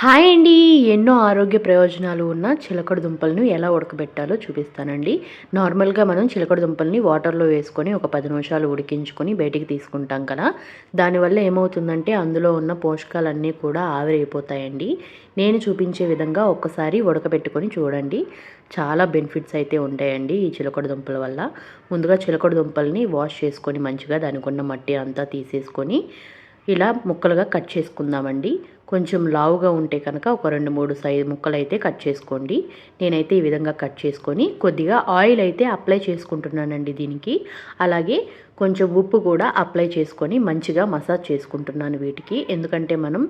Hi అండి. ఎన్నో ఆరోగ్య ప్రయోజనాలు ఉన్న చిలకడ దుంపలను ఎలా ఉడకబెట్టాలో చూపిస్తానండి. నార్మల్గా మనం చిలకడ దుంపల్ని వాటర్లో వేసుకొని ఒక పది నిమిషాలు ఉడికించుకొని బయటికి తీసుకుంటాం కదా. దానివల్ల ఏమవుతుందంటే అందులో ఉన్న పోషకాలన్నీ కూడా ఆవిరైపోతాయండి. నేను చూపించే విధంగా ఒక్కసారి ఉడకబెట్టుకొని చూడండి. చాలా బెనిఫిట్స్ అయితే ఉంటాయండి ఈ చిలకడ దుంపల వల్ల. ముందుగా చిలకడ దుంపల్ని వాష్ చేసుకొని మంచిగా దానికి ఉన్న మట్టి అంతా తీసేసుకొని ఇలా ముక్కలుగా కట్ చేసుకుందామండి. కొంచెం లావుగా ఉంటే కనుక ఒక రెండు మూడు సైజు ముక్కలు అయితే కట్ చేసుకోండి. నేనైతే ఈ విధంగా కట్ చేసుకొని కొద్దిగా ఆయిల్ అయితే అప్లై చేసుకుంటున్నానండి దీనికి. అలాగే కొంచెం ఉప్పు కూడా అప్లై చేసుకొని మంచిగా మసాజ్ చేసుకుంటున్నాను వీటికి. ఎందుకంటే మనం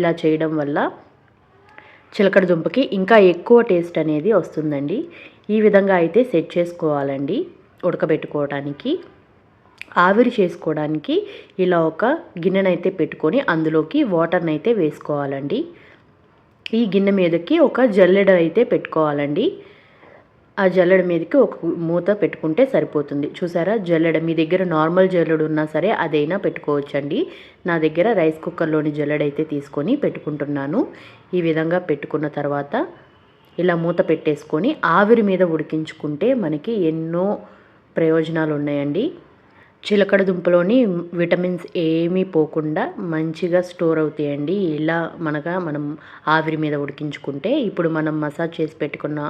ఇలా చేయడం వల్ల చిలకడ దుంపకి ఇంకా ఎక్కువ టేస్ట్ అనేది వస్తుందండి. ఈ విధంగా అయితే సెట్ చేసుకోవాలండి ఉడకబెట్టుకోవడానికి ఆవిరి చేసుకోవడానికి ఇలా ఒక గిన్నెనైతే పెట్టుకొని అందులోకి వాటర్ని అయితే వేసుకోవాలండి. ఈ గిన్నె మీదకి ఒక జల్లెడ అయితే పెట్టుకోవాలండి. ఆ జల్లెడ మీదకి ఒక మూత పెట్టుకుంటే సరిపోతుంది. చూసారా? జల్లెడ మీ దగ్గర నార్మల్ జల్లెడ ఉన్నా సరే అదైనా పెట్టుకోవచ్చండి. నా దగ్గర రైస్ కుక్కర్లోని జల్లెడ అయితే తీసుకొని పెట్టుకుంటున్నాను. ఈ విధంగా పెట్టుకున్న తర్వాత ఇలా మూత పెట్టేసుకొని ఆవిరి మీద ఉడికించుకుంటే మనకి ఎన్నో ప్రయోజనాలు ఉన్నాయండి చిలకడ దుంపలోని విటమిన్స్ ఏమీ పోకుండా మంచిగా స్టోర్ అవుతాయండి. ఇలా మనగా మనం ఆవిరి మీద ఉడికించుకుంటే ఇప్పుడు మనం మసాజ్ చేసి పెట్టుకున్న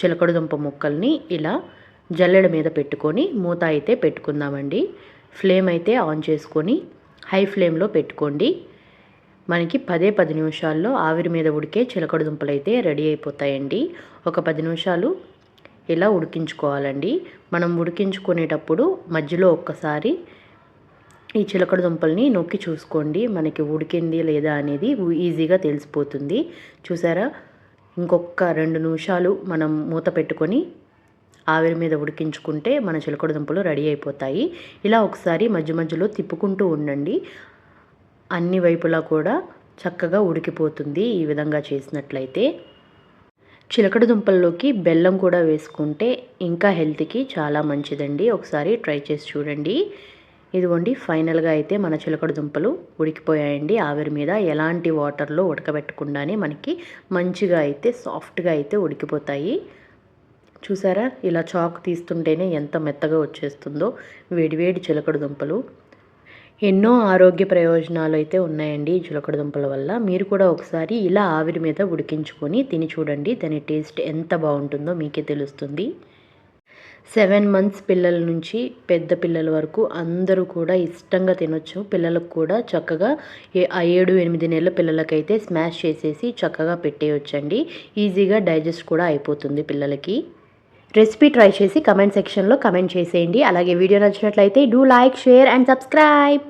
చిలకడ దుంప ముక్కల్ని ఇలా జల్లెడ మీద పెట్టుకొని మూత అయితే పెట్టుకుందామండి. ఫ్లేమ్ అయితే ఆన్ చేసుకొని హై ఫ్లేమ్లో పెట్టుకోండి. మనకి పదే పది నిమిషాల్లో ఆవిరి మీద ఉడికే చిలకడ దుంపలు అయితే రెడీ అయిపోతాయండి. ఒక పది నిమిషాలు ఇలా ఉడికించుకోవాలండి. మనం ఉడికించుకునేటప్పుడు మధ్యలో ఒక్కసారి ఈ చిలకడ దుంపల్ని నొక్కి చూసుకోండి. మనకి ఉడికింది లేదా అనేది ఈజీగా తెలిసిపోతుంది. చూసారా? ఇంకొక రెండు నిమిషాలు మనం మూత పెట్టుకొని ఆవిరి మీద ఉడికించుకుంటే మన చిలకడ దుంపలు రెడీ అయిపోతాయి. ఇలా ఒకసారి మధ్య మధ్యలో తిప్పుకుంటూ ఉండండి. అన్ని వైపులా కూడా చక్కగా ఉడికిపోతుంది ఈ విధంగా చేసినట్లయితే. చిలకడ దుంపల్లోకి బెల్లం కూడా వేసుకుంటే ఇంకా హెల్త్కి చాలా మంచిదండి. ఒకసారి ట్రై చేసి చూడండి. ఇదిగోండి ఫైనల్గా అయితే మన చిలకడ దుంపలు ఉడికిపోయాయండి. ఆవిరి మీద ఎలాంటి వాటర్లో ఉడకబెట్టకుండానే మనకి మంచిగా అయితే సాఫ్ట్గా అయితే ఉడికిపోతాయి. చూసారా? ఇలా చాక్ తీస్తుంటేనే ఎంత మెత్తగా వచ్చేస్తుందో. వేడివేడి చిలకడ దుంపలు. ఎన్నో ఆరోగ్య ప్రయోజనాలు అయితే ఉన్నాయండి ఈ చిలకడ దుంపల వల్ల. మీరు కూడా ఒకసారి ఇలా ఆవిరి మీద ఉడికించుకొని తిని చూడండి. దాని టేస్ట్ ఎంత బాగుంటుందో మీకే తెలుస్తుంది. సెవెన్ మంత్స్ పిల్లల నుంచి పెద్ద పిల్లల వరకు అందరూ కూడా ఇష్టంగా తినొచ్చు. పిల్లలకు కూడా చక్కగా ఏడు ఎనిమిది నెలల పిల్లలకైతే స్మాష్ చేసేసి చక్కగా పెట్టేయొచ్చండి. ఈజీగా డైజెస్ట్ కూడా అయిపోతుంది పిల్లలకి. రెసిపీ ట్రై చేసి కమెంట్ సెక్షన్లో కమెంట్ చేసేయండి. అలాగే వీడియో నచ్చినట్లయితే do like share and subscribe.